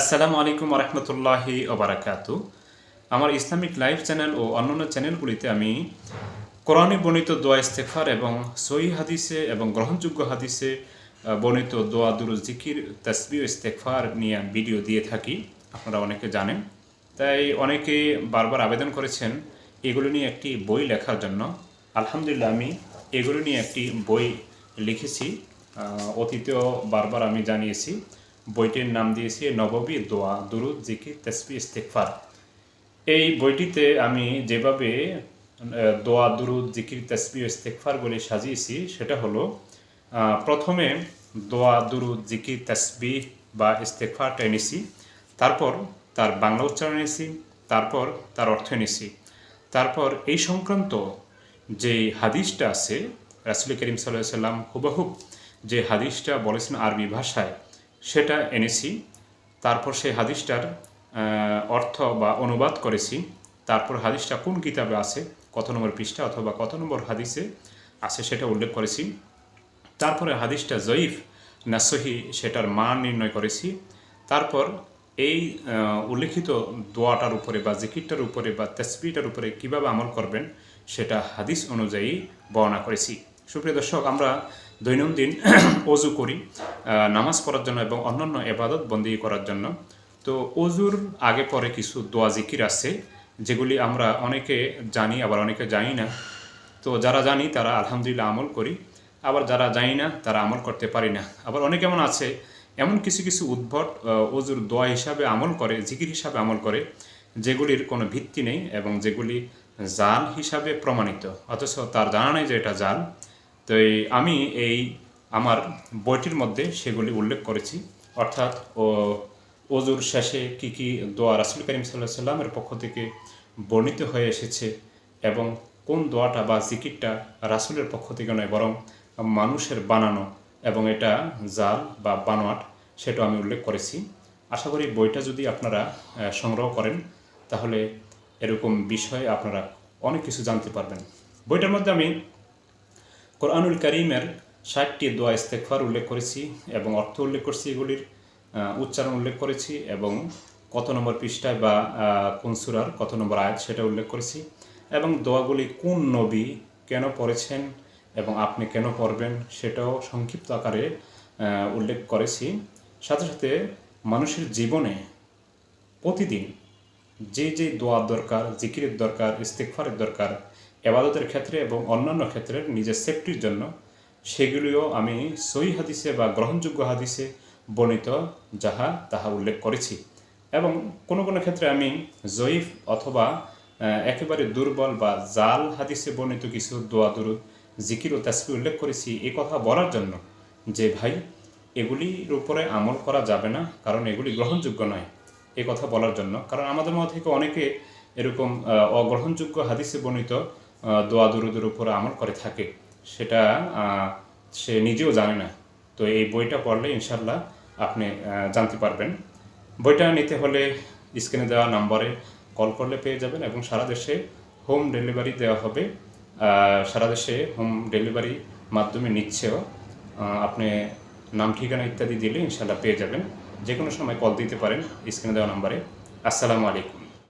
আসসালামু আলাইকুম রহমতুল্লাহি ওবরাকাতু আমার ইসলামিক লাইভ চ্যানেল ও অন্যান্য চ্যানেলগুলিতে আমি কোরআনে বর্ণিত দোয়া ইস্তেফার এবং সহি হাদিসে এবং গ্রহণযোগ্য হাদিসে বর্ণিত দোয়া দুরু জিকির তসবি ও ইস্তেফার নিয়ে ভিডিও দিয়ে থাকি। আপনারা অনেকে জানেন। তাই অনেকে বারবার আবেদন করেছেন এগুলো নিয়ে একটি বই লেখার জন্য। আলহামদুলিল্লাহ, আমি এগুলো নিয়ে একটি বই লিখেছি। অতীতেও বারবার আমি জানিয়েছি। বইটির নাম দিয়েছি নববী দোয়া, দুরুদ জিকি তসবি ইস্তেকফার এই বইটিতে আমি যেভাবে দোয়া, দুরুদ, জিকির ও ইস্তেকফারগুলি সাজিয়েছি, সেটা হলো প্রথমে দোয়া, দুরুদ, জিকির তসবি বা ইস্তেকফারটা এনেছি, তারপর তার বাংলা উচ্চারণ এনেছি, তারপর তার অর্থ এনেছি। তারপর এই সংক্রান্ত যে হাদিসটা আছে, রাসুল করিম সাল্লাহ সাল্লাম হুবহুব যে হাদিসটা বলেছেন আরবি ভাষায় সেটা এনেছি, তারপর সেই হাদিসটার অর্থ বা অনুবাদ করেছি, তারপর হাদিসটা কোন কিতাবে আছে, কত নম্বর পৃষ্ঠা অথবা কত নম্বর হাদিসে আছে সেটা উল্লেখ করেছি, তারপরে হাদিসটা জয়ীফ না সহি সেটার মান নির্ণয় করেছি, তারপর এই উল্লেখিত দোয়াটার উপরে বা জিকিরটার উপরে বা তসবিটার উপরে কীভাবে আমল করবেন, সেটা হাদিস অনুযায়ী বর্ণনা করেছি। সুপ্রিয় দর্শক, আমরা দৈনন্দিন অজু করি নামাজ পড়ার জন্য এবং অন্যান্য এবাদত বন্দি করার জন্য। তো অজুর আগে পরে কিছু দোয়া, জিকির আছে, যেগুলি আমরা অনেকে জানি, আবার অনেকে জানি না। তো যারা জানি, তারা আলহামদুলিল্লাহ আমল করি। আবার যারা জানি না, তারা আমল করতে পারি না। আবার অনেক এমন আছে, এমন কিছু কিছু উদ্ভট অজুর দোয়া হিসাবে আমল করে, জিকির হিসাবে আমল করে, যেগুলির কোনো ভিত্তি নেই এবং যেগুলি জাল হিসাবে প্রমাণিত। অথচ তার জানা নেই যে এটা জাল। তো এই আমি এই আমার বইটির মধ্যে সেগুলি উল্লেখ করেছি। অর্থাৎ, ও অজুর শেষে কি কি দোয়া রাসুল করিম সাল্লাহ সাল্লামের পক্ষ থেকে বর্ণিত হয়ে এসেছে এবং কোন দোয়াটা বা জিকিরটা রাসুলের পক্ষ থেকে নয়, বরং মানুষের বানানো এবং এটা জাল বা বানোয়াট, সেটা আমি উল্লেখ করেছি। আশা করি বইটা যদি আপনারা সংগ্রহ করেন, তাহলে এরকম বিষয়ে আপনারা অনেক কিছু জানতে পারবেন। বইটার মধ্যে আমি কোরআনুল করিমের ষাটটি দোয়া ইস্তেকফার উল্লেখ করেছি এবং অর্থ উল্লেখ করেছি এগুলির উচ্চারণ উল্লেখ করেছি এবং কত নম্বর পৃষ্ঠায় বা কোন সুরার কত নম্বর আয়াত সেটা উল্লেখ করেছি এবং দোয়াগুলি কোন নবী কেন পড়েছেন এবং আপনি কেন পড়বেন সেটাও সংক্ষিপ্ত আকারে উল্লেখ করেছি। সাথে সাথে মানুষের জীবনে প্রতিদিন যে যে দোয়ার দরকার, জিকিরের দরকার ইস্তেকফারের দরকার এবাদতের ক্ষেত্রে এবং অন্যান্য ক্ষেত্রে নিজের সেফটির জন্য, সেগুলিও আমি সই হাদিসে বা গ্রহণযোগ্য হাদিসে বর্ণিত, যাহা তাহা উল্লেখ করেছি। এবং কোনো কোনো ক্ষেত্রে আমি জয়ীফ অথবা একেবারে দুর্বল বা জাল হাদিসে বর্ণিত কিছু দোয়া, দুরুদ, জিকির ও তাসবি উল্লেখ করেছি এই কথা বলার জন্য যে, ভাই, এগুলির উপরে আমল করা যাবে না, কারণ এগুলি গ্রহণযোগ্য নয় এই কথা বলার জন্য। কারণ আমাদের মধ্যে থেকে অনেকে এরকম অগ্রহণযোগ্য হাদিসে বর্ণিত দোয়া দুরুদের উপর আমল করে থাকে, সেটা সে নিজেও জানে না। তো এই বইটা পড়লে ইনশাল্লাহ আপনি জানতে পারবেন। বইটা নিতে হলে স্ক্রিনে দেওয়া নম্বরে কল করলে পেয়ে যাবেন এবং সারা দেশে হোম ডেলিভারি দেওয়া হবে। সারা দেশে হোম ডেলিভারি মাধ্যমে নিচ্ছেও আপনি নাম, ঠিকানা ইত্যাদি দিলে ইনশাল্লাহ পেয়ে যাবেন। যে কোনো সময় কল দিতে পারেন স্ক্রিনে দেওয়া নম্বরে। আসসালামু আলাইকুম।